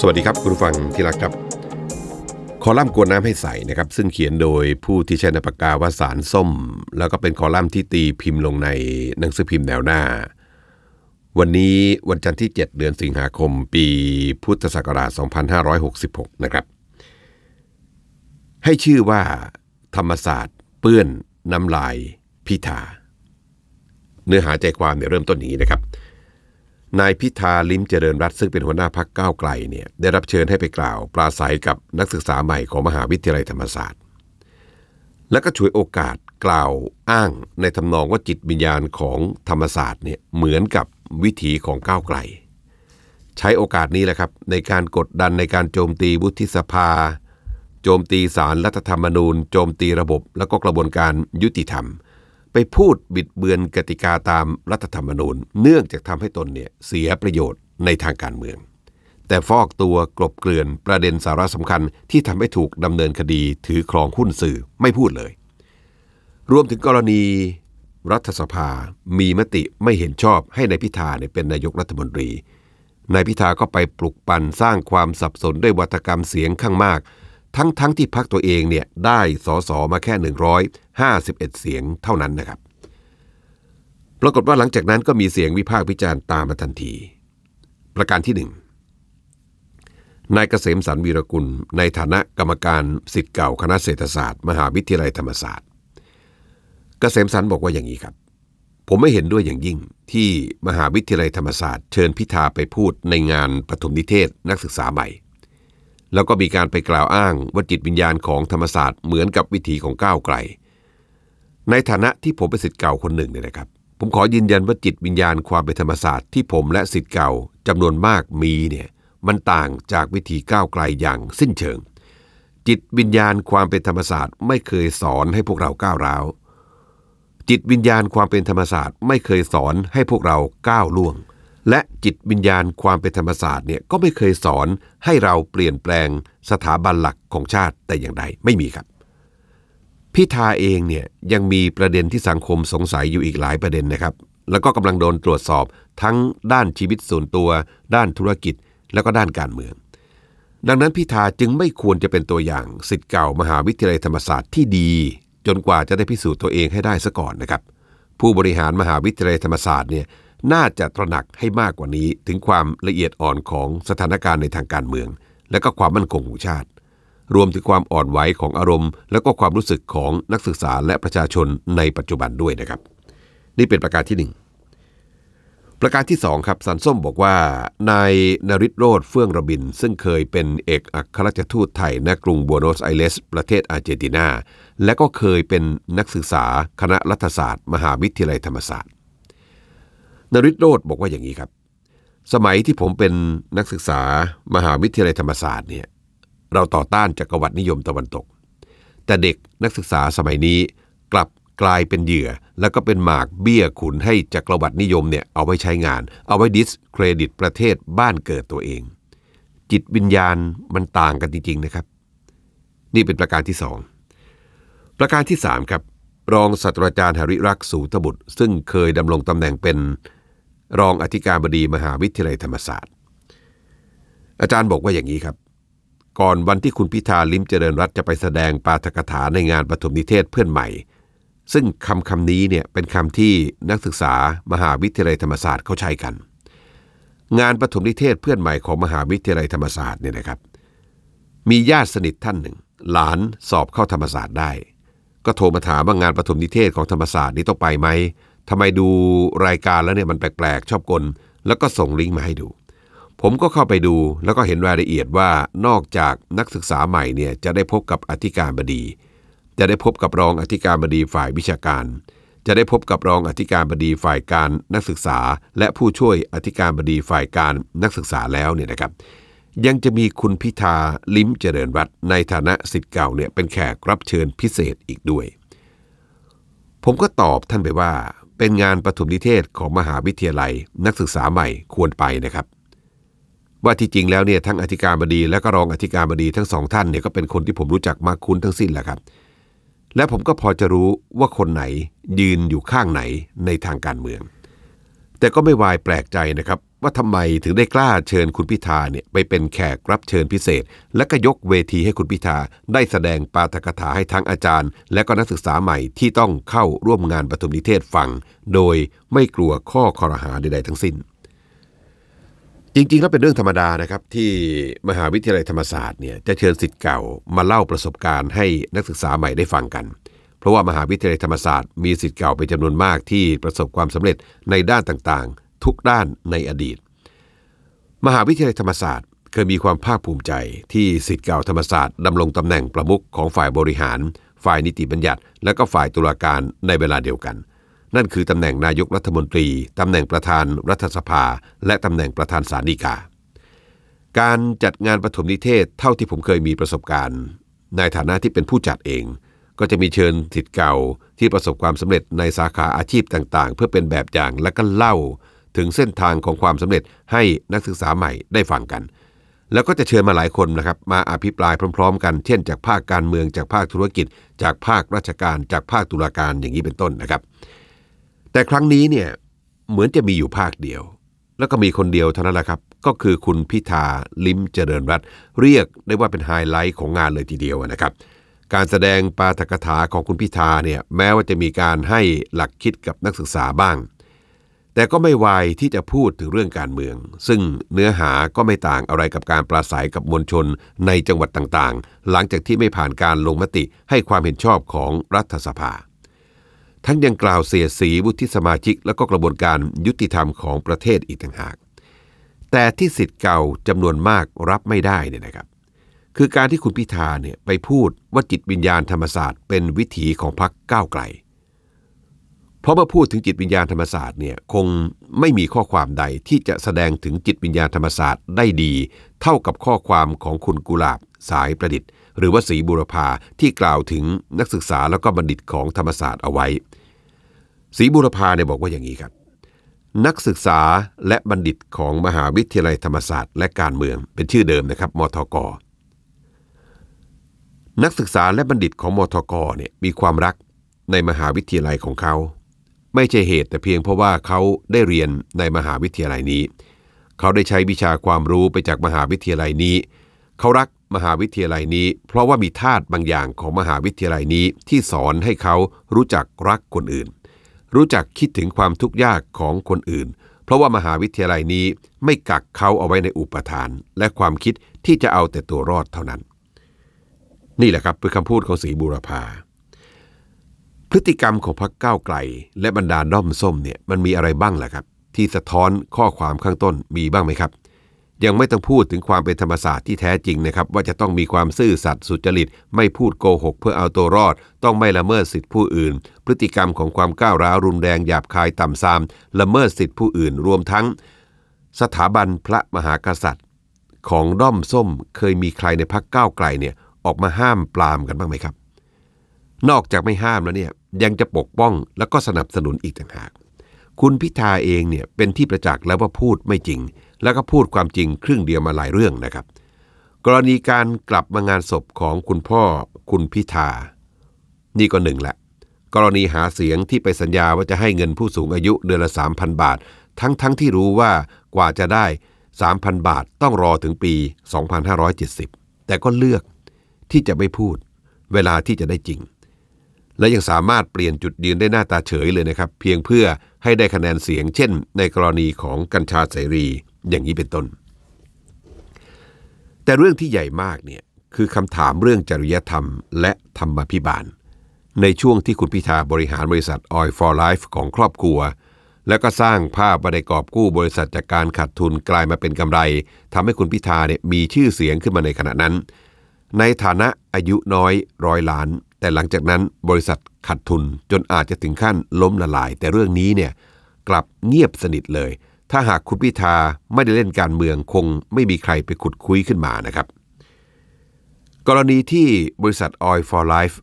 สวัสดีครับคุณผู้ฟังที่รักครับ คอลัมน์กวนน้ำให้ใสนะครับ ซึ่งเขียนโดยผู้ที่ใช้นามปากกาว่าสารส้ม แล้วก็เป็นคอลัมน์ที่ตีพิมพ์ลงในหนังสือพิมพ์แนวหน้า วันนี้วันจันทร์ที่ 7 เดือนสิงหาคม ปีพุทธศักราช 2566 นะครับ ให้ชื่อว่า ธรรมศาสตร์ เปื้อนน้ำลายพิธาเนื้อหาใจความเนี่ยเริ่มต้นอย่างนี้นะครับ นายพิธาลิ้มเจริญรัตซึ่งเป็นหัวหน้าพักก้าวไกลเนี่ยได้รับเชิญให้ไปกล่าวปราศัยกับนักศึกษาใหม่ของมหาวิทยาลัยธรรมศาสตร์ และก็ช่วยโอกาสกล่าวอ้างในทำนองว่าจิตวิญญาณของธรรมศาสตร์เนี่ยเหมือนกับวิถีของก้าวไกล ใช้โอกาสนี้แหละครับในการกดดันในการโจมตีวุฒิสภา โจมตีสารรัฐธรรมนูญ โจมตีระบบ แล้วก็กระบวนการยุติธรรม ไปพูดบิดเบือนกติกาตามรัฐธรรมนูญ เนื่องจากทำให้ตนเนี่ยเสียประโยชน์ในทางการเมือง แต่ฟอกตัวกลบเกลื่อนประเด็นสาระสำคัญที่ทำให้ถูกดำเนินคดีถือครองหุ้นสื่อไม่พูดเลย รวมถึงกรณีรัฐสภามีมติไม่เห็นชอบให้ในายพิธาเนี่ยเป็นนายกรัฐมนตรีนายพิธาก็ไปปลุกปั่นสร้างความสับสนด้วยวัฒกรรมเสียงข้างมาก ทั้งทั้งที่พักตัวเองเนี่ยได้สอสอมาแค่ 151 เสียงเท่านั้นนะครับ ปรากฏว่าหลังจากนั้นก็มีเสียงวิพากษ์วิจารณ์ตามมาทันที ประการที่หนึ่งนายเกษมสันวีรกุล ในฐานะกรรมการสิทธิ์เก่าคณะเศรษฐศาสตร์ มหาวิทยาลัยธรรมศาสตร์เกษมสันบอกว่าอย่างนี้ครับ ผมไม่เห็นด้วยอย่างยิ่งที่มหาวิทยาลัยธรรมศาสตร์ เชิญพิธาไปพูดในงานปฐมนิเทศนักศึกษาใหม่ แล้วก็มีการไปกล่าวอ้างว่าจิตวิญญาณของธรรมศาสตร์เหมือนกับวิถีของก้าวไกล ในฐานะที่ผมเป็นสิทธิ์เก่าคนหนึ่งเนี่ยนะครับ ผมขอยืนยันว่าจิตวิญญาณความเป็นธรรมศาสตร์ที่ผมและสิทธิ์เก่าจำนวนมากมีเนี่ยมันต่างจากวิธีก้าวไกลอย่างสิ้นเชิง จิตวิญญาณความเป็นธรรมศาสตร์ ไม่เคยสอนให้พวกเราก้าวร้าว จิตวิญญาณความเป็นธรรมศาสตร์ ไม่เคยสอนให้พวกเราก้าวล่วง และจิตวิญญาณความเป็นธรรมศาสตร์เนี่ยก็ไม่เคยสอนให้เราเปลี่ยนแปลงสถาบันหลักของชาติแต่อย่างใดไม่มีครับ พิธาเองเนี่ยยังมีประเด็นที่สังคมสงสัยอยู่อีกหลายประเด็นนะครับ แล้วก็กำลังโดนตรวจสอบทั้งด้านชีวิตส่วนตัว ด้านธุรกิจ แล้วก็ด้านการเมือง ดังนั้นพิธาจึงไม่ควรจะเป็นตัวอย่างสิทธิ์เก่ามหาวิทยาลัยธรรมศาสตร์ที่ดี จนกว่าจะได้พิสูจน์ตัวเองให้ได้ซะก่อนนะครับ ผู้บริหารมหาวิทยาลัยธรรมศาสตร์เนี่ย น่าจะตระหนักให้มากกว่านี้ถึงความละเอียดอ่อนของสถานการณ์ในทางการเมือง และก็ความมั่นคงของชาติ รวมถึงความอ่อนไหวของอารมณ์ และก็ความรู้สึกของนักศึกษาและประชาชนในปัจจุบันด้วยนะครับ นี่เป็นประการที่หนึ่งประการที่สองครับสันส้มบอกว่านายนริศโรธเฟื่องระบิน ซึ่งเคยเป็นเอกอัครราชทูตไทยณกรุงบัวโนสไอเรสประเทศอาร์เจนตินาและก็เคยเป็นนักศึกษาคณะรัฐศาสตร์ มหาวิทยาลัยธรรมศาสตร์ นริศโรธบอกว่าอย่างนี้ครับ สมัยที่ผมเป็นนักศึกษามหาวิทยาลัยธรรมศาสตร์เนี่ยเราต่อต้านจักรวรรดินิยมตะวันตก แต่เด็กนักศึกษาสมัยนี้กลับกลายเป็นเหยื่อ แล้วก็เป็นหมากเบี้ยขุนให้จักรวรรดินิยมเนี่ยเอาไว้ใช้งาน เอาไว้ดิสเครดิตประเทศบ้านเกิดตัวเอง จิตวิญญาณมันต่างกันจริงๆนะครับ นี่เป็นประการที่สองประการที่สามครับ รองศาสตราจารย์หริรักษ์สูตบุตร ซึ่งเคยดำรงตำแหน่งเป็นรองอธิการบดีมหาวิทยาลัยธรรมศาสตร์ อาจารย์บอกว่าอย่างนี้ครับ ก่อนวันที่คุณพิธาลิมเจริญรัตจะไปแสดงปาฐกถาในงานปฐมนิเทศเพื่อนใหม่ ซึ่งคำคำนี้เนี่ยเป็นคำที่นักศึกษามหาวิทยาลัยธรรมศาสตร์เขาใช้กัน งานปฐมนิเทศเพื่อนใหม่ของมหาวิทยาลัยธรรมศาสตร์เนี่ยนะครับ มีญาติสนิทท่านหนึ่ง หลานสอบเข้าธรรมศาสตร์ได้ ก็โทรมาถามว่างานปฐมนิเทศของธรรมศาสตร์นี้ต้องไปไหมทำไมดูรายการแล้วเนี่ยมันแปลกๆ ชอบกล แล้วก็ส่งลิงก์มาให้ดู ผมก็เข้าไปดูแล้วก็เห็นรายละเอียดว่านอกจากนักศึกษาใหม่เนี่ยจะได้พบกับอธิการบดี จะได้พบกับรองอธิการบดีฝ่ายวิชาการ จะได้พบกับรองอธิการบดีฝ่ายการนักศึกษา และผู้ช่วยอธิการบดีฝ่ายการนักศึกษาแล้วเนี่ยนะครับ ยังจะมีคุณพิธาลิ้มเจริญรัตน์ในฐานะสิทธิ์เก่าเนี่ยเป็นแขกรับเชิญพิเศษอีกด้วย ผมก็ตอบท่านไปว่า เป็นงานปฐมนิเทศของมหาวิทยาลัยนักศึกษาใหม่ควรไปนะครับ ว่าที่จริงแล้วเนี่ยทั้งอธิการบดีและก็รองอธิการบดีทั้งสองท่านเนี่ยก็เป็นคนที่ผมรู้จักมากคุ้นทั้งสิ้นแหละครับ และผมก็พอจะรู้ว่าคนไหนยืนอยู่ข้างไหนในทางการเมืองแต่ก็ไม่วายแปลกใจนะครับ ว่าทำไมถึงได้กล้าเชิญคุณพิธาเนี่ยไปเป็นแขกรับเชิญพิเศษ และก็ยกเวทีให้คุณพิธาได้แสดงปาฐกถาให้ทั้งอาจารย์ และก็นักศึกษาใหม่ที่ต้องเข้าร่วมงานปฐมนิเทศฟัง โดยไม่กลัวข้อคอรหาใดๆทั้งสิ้น จริงๆแล้วเป็นเรื่องธรรมดานะครับ ที่มหาวิทยาลัยธรรมศาสตร์เนี่ยจะเชิญสิทธิ์เก่ามาเล่าประสบการณ์ให้นักศึกษาใหม่ได้ฟังกันเพราะว่ามหาวิทยาลัยธรรมศาสตร์มีสิทธิ์เก่าเป็นจำนวนมากที่ประสบความสำเร็จในด้านต่างๆ ทุกด้านในอดีต มหาวิทยาลัยธรรมศาสตร์ เคยมีความภาคภูมิใจที่สิทธิ์เก่าธรรมศาสตร์ดำรงตำแหน่งประมุขของฝ่ายบริหาร ฝ่ายนิติบัญญัติ และก็ฝ่ายตุลาการในเวลาเดียวกัน นั่นคือตำแหน่งนายกรัฐมนตรีตำแหน่งประธานรัฐสภา และตำแหน่งประธานศาลฎีกา การจัดงานปฐมนิเทศเท่าที่ผมเคยมีประสบการณ์ ในฐานะที่เป็นผู้จัดเองก็จะมีเชิญสิทธิ์เก่าที่ประสบความสำเร็จในสาขาอาชีพต่างๆ เพื่อเป็นแบบอย่างและก็เล่า ถึงเส้นทางของความสำเร็จให้นักศึกษาใหม่ได้ฟังกัน แล้วก็จะเชิญมาหลายคนนะครับมาอภิปรายพร้อม ๆ กัน เช่น จากภาคการเมืองจากภาคธุรกิจ จากภาคราชการจากภาคตุลาการอย่างนี้เป็นต้นนะครับ แต่ครั้งนี้เนี่ยเหมือนจะมีอยู่ภาคเดียว แล้วก็มีคนเดียวเท่านั้นแหละครับ ก็คือคุณพิธาลิมเจริญรัตเรียกได้ว่าเป็นไฮไลท์ของงานเลยทีเดียวนะครับการแสดงปาฐกถาของคุณพิธาเนี่ยแม้ว่าจะมีการให้หลักคิดกับนักศึกษาบ้าง แต่ก็ไม่วายที่จะพูดถึงเรื่องการเมือง ซึ่งเนื้อหาก็ไม่ต่างอะไรกับการปราศัยกับมวลชนในจังหวัดต่างๆ หลังจากที่ไม่ผ่านการลงมติให้ความเห็นชอบของรัฐสภา ทั้งยังกล่าวเสียสีวุฒิสมาชิกและก็กระบวนการยุติธรรมของประเทศอีกต่างหาก แต่ที่สิทธิ์เก่าจำนวนมากรับไม่ได้เนี่ยนะครับคือการที่คุณพิธาเนี่ยไปพูดว่าจิตวิญญาณธรรมศาสตร์เป็นวิถีของพรรคก้าวไกล เพราะเมื่อพูดถึงจิตวิญญาณธรรมศาสตร์เนี่ยคงไม่มีข้อความใดที่จะแสดงถึงจิตวิญญาณธรรมศาสตร์ได้ดี เท่ากับข้อความของคุณกุหลาบสายประดิษฐ์ หรือว่าศรีบุรพาที่กล่าวถึงนักศึกษาแล้วก็บัณฑิตของธรรมศาสตร์เอาไว้ศรีบุรพาเนี่ยบอกว่าอย่างนี้ครับ นักศึกษาและบัณฑิตของมหาวิทยาลัยธรรมศาสตร์ และการเมืองเป็นชื่อเดิมนะครับมทกนักศึกษาและบัณฑิตของมทกเนี่ยมีความรักในมหาวิทยาลัยของเขา ไม่ใช่เหตุแต่เพียงเพราะว่าเขาได้เรียนในมหาวิทยาลัยนี้ เขาได้ใช้วิชาความรู้ไปจากมหาวิทยาลัยนี้ เขารักมหาวิทยาลัยนี้ เพราะว่ามีธาตุบางอย่างของมหาวิทยาลัยนี้ที่สอนให้เขารู้จักรักคนอื่น รู้จักคิดถึงความทุกข์ยากของคนอื่น เพราะว่ามหาวิทยาลัยนี้ไม่กักเขาเอาไว้ในอุปทาน และความคิดที่จะเอาแต่ตัวรอดเท่านั้น นี่แหละครับเป็นคำพูดของศรีบูรพา พฤติกรรมของพรรคก้าวไกล และบรรดาด้อมส้มเนี่ยมันมีอะไรบ้างล่ะครับ ที่สะท้อนข้อความข้างต้นมีบ้างไหมครับ ยังไม่ต้องพูดถึงความเป็นธรรมศาสตร์ที่แท้จริงนะครับ ว่าจะต้องมีความซื่อสัตย์สุจริต ไม่พูดโกหก เพื่อเอาตัวรอด ต้องไม่ละเมิดสิทธิผู้อื่น พฤติกรรมของความก้าวร้าวรุนแรงหยาบคายต่ำซาม ละเมิดสิทธิผู้อื่น รวมทั้ง สถาบันพระมหากษัตริย์ ของด้อมส้มเคยมีใครในพักก้าวไกลเนี่ยออกมาห้ามปรามกันบ้างไหมครับนอกจากไม่ห้ามแล้วเนี่ย ยังจะปกป้องแล้วก็สนับสนุนอีกต่างหาก คุณพิธาเองเนี่ยเป็นที่ประจักษ์แล้วว่าพูดไม่จริง แล้วก็พูดความจริงครึ่งเดียวมาหลายเรื่องนะครับ กรณีการกลับมางานศพของคุณพ่อคุณพิธา นี่ก็หนึ่งแหละ กรณีหาเสียงที่ไปสัญญาว่าจะให้เงินผู้สูงอายุเดือนละ 3,000 บาท ทั้งทั้งที่รู้ว่ากว่าจะได้ 3,000 บาทต้องรอถึงปี 2570 แต่ก็เลือกที่จะไม่พูด เวลาที่จะได้จริง และยังสามารถเปลี่ยนจุดยืนได้หน้าตาเฉยเลยนะครับ เพียงเพื่อให้ได้คะแนนเสียง เช่น ในกรณีของกัญชาเสรีอย่างนี้เป็นต้น แต่เรื่องที่ใหญ่มากเนี่ยคือคำถามเรื่องจริยธรรม และธรรมพิบาล ในช่วงที่คุณพิธาบริหารบริษัท Oil for Life ของครอบครัว แล้วก็สร้างภาพบันไดกอบกู้บริษัทจากการขาดทุนกลายมาเป็นกำไรทำให้คุณพิธาเนี่ยมีชื่อเสียงขึ้นมาในขณะนั้น ในฐานะอายุน้อยร้อยล้าน แต่หลังจากนั้นบริษัทขาดทุนจนอาจจะถึงขั้นล้มละลาย แต่เรื่องนี้เนี่ยกลับเงียบสนิทเลย ถ้าหากคุณพิธาไม่ได้เล่นการเมืองคงไม่มีใครไปขุดคุยขึ้นมานะครับ กรณีที่บริษัท Oil for Life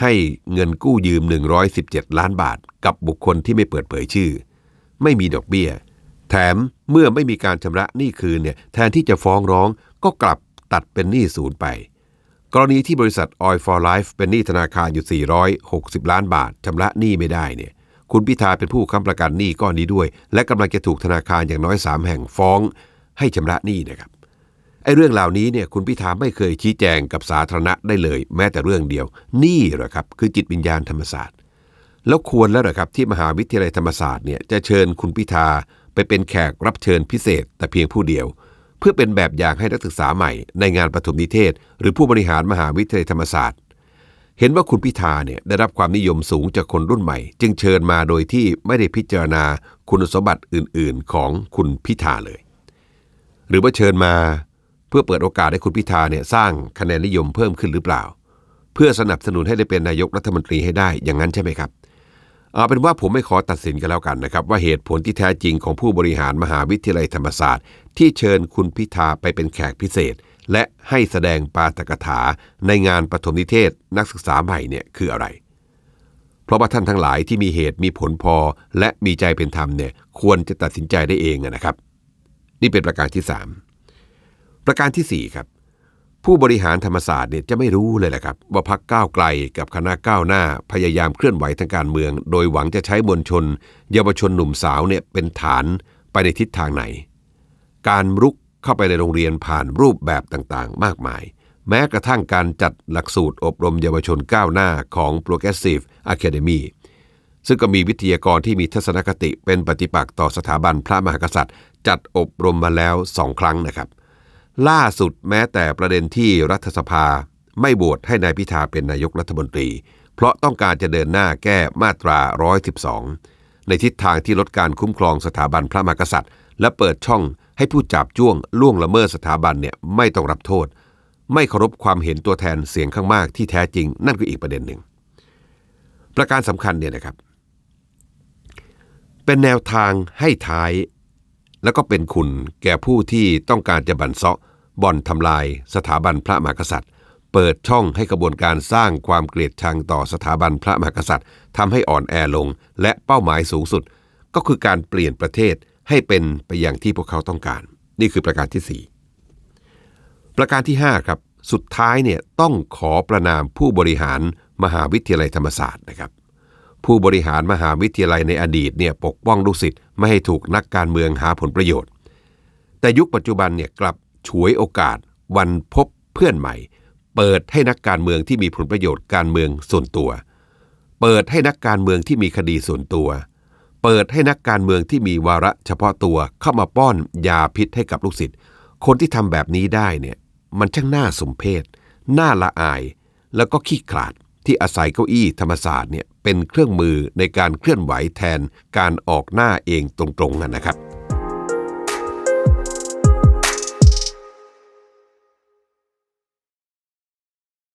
ให้เงินกู้ยืม 117 ล้านบาท กับบุคคลที่ไม่เปิดเผยชื่อ ไม่มีดอกเบี้ย แถมเมื่อไม่มีการชำระหนี้คืนเนี่ยแทนที่จะฟ้องร้องก็กลับตัดเป็นหนี้ศูนย์ไป กรณีที่บริษัท Oil for Life เป็นหนี้ธนาคารอยู่ 460 ล้านบาทชำระหนี้ไม่ได้เนี่ยคุณพิธาเป็นผู้ค้ำประกันหนี้ก้อนนี้ด้วย และกำลังจะถูกธนาคารอย่างน้อย 3 แห่งฟ้อง ให้ชำระหนี้นะครับไอ้เรื่องเหล่านี้เนี่ยคุณพิธาไม่เคยชี้แจงกับสาธารณะได้เลย แม้แต่เรื่องเดียว นี่เหรอครับคือจิตวิญญาณธรรมศาสตร์ แล้วควรแล้วเหรอครับที่มหาวิทยาลัยธรรมศาสตร์เนี่ยจะเชิญคุณพิธาไปเป็นแขกรับเชิญพิเศษ แต่เพียงผู้เดียวเพื่อเป็นแบบอย่างให้นักศึกษาใหม่ในงานประถมนิเทศ หรือผู้บริหารมหาวิทยาลัยธรรมศาสตร์ เห็นว่าคุณพิธาเนี่ยได้รับความนิยมสูงจากคนรุ่นใหม่ จึงเชิญมาโดยที่ไม่ได้พิจารณาคุณสมบัติอื่น ๆ ของคุณพิธาเลย หรือว่าเชิญมาเพื่อเปิดโอกาสให้คุณพิธาเนี่ยสร้างคะแนนนิยมเพิ่มขึ้นหรือเปล่า เพื่อสนับสนุนให้ได้เป็นนายกรัฐมนตรีให้ได้อย่างนั้นใช่ไหมครับเอาเป็นว่าผมไม่ขอตัดสินกันแล้วกันนะครับ ว่าเหตุผลที่แท้จริงของผู้บริหารมหาวิทยาลัยธรรมศาสตร์ ที่เชิญคุณพิธาไปเป็นแขกพิเศษ และให้แสดงปาฐกถาในงานปฐมนิเทศนักศึกษาใหม่เนี่ยคืออะไร เพราะว่าท่านทั้งหลายที่มีเหตุมีผลพอ และมีใจเป็นธรรมเนี่ยควรจะตัดสินใจได้เองนะครับ นี่เป็นประการที่ 3 ประการทีสี่4ครับผู้บริหารธรรมศาสตร์เนี่ยจะไม่รู้เลยแหละครับ ว่าพักก้าวไกลกับคณะก้าวหน้าพยายามเคลื่อนไหวทางการเมือง โดยหวังจะใช้มวลชน เยาวชนหนุ่มสาวเนี่ยเป็นฐานไปในทิศทางไหน การรุกเข้าไปในโรงเรียนผ่านรูปแบบต่างๆ มากมาย แม้กระทั่งการจัดหลักสูตรอบรมเยาวชนก้าวหน้าของ Progressive Academy ซึ่งก็มีวิทยากรที่มีทัศนคติเป็นปฏิปักษ์ต่อสถาบันพระมหากษัตริย์ จัดอบรมมาแล้วสองครั้งนะครับ ล่าสุดแม้แต่ประเด็นที่รัฐสภาไม่โหวตให้นายพิธาเป็นนายกรัฐมนตรี เพราะต้องการจะเดินหน้าแก้มาตรา 112 ในทิศทางที่ลดการคุ้มครองสถาบันพระมหากษัตริย์ และเปิดช่อง ให้ผู้จับจ้วงล่วงละเมิดสถาบันเนี่ยไม่ต้องรับโทษ ไม่เคารพความเห็นตัวแทนเสียงข้างมากที่แท้จริง นั่นคืออีกประเด็นหนึ่ง ประการสำคัญเนี่ยนะครับ เป็นแนวทางให้ท้าย แล้วก็เป็นคุณแก่ผู้ที่ต้องการจะบันเซาะบ่อนทำลายสถาบันพระมหากษัตริย์ เปิดช่องให้กระบวนการสร้างความเกลียดชังต่อสถาบันพระมหากษัตริย์ทำให้อ่อนแอลงและเป้าหมายสูงสุด ก็คือการเปลี่ยนประเทศ ให้เป็นไปอย่างที่พวกเขาต้องการ นี่คือประการที่ 4 ประการที่ 5 ครับ สุดท้ายเนี่ยต้องขอประนามผู้บริหารมหาวิทยาลัยธรรมศาสตร์นะครับ ผู้บริหารมหาวิทยาลัยในอดีตเนี่ยปกป้องลูกศิษย์ไม่ให้ถูกนักการเมืองหาผลประโยชน์ แต่ยุคปัจจุบันเนี่ยกลับฉวยโอกาสวันพบเพื่อนใหม่ เปิดให้นักการเมืองที่มีผลประโยชน์การเมืองส่วนตัว เปิดให้นักการเมืองที่มีคดีส่วนตัว เปิดให้นักการเมืองที่มีวาระเฉพาะตัวเข้ามาป้อนยาพิษให้กับลูกศิษย์คนที่ทำแบบนี้ได้เนี่ยมันช่างน่าสมเพชน่าละอาย แล้วก็ขี้ขลาดที่อาศัยเก้าอี้ธรรมศาสตร์เนี่ยเป็นเครื่องมือในการเคลื่อนไหวแทนการออกหน้าเองตรงๆนะครับ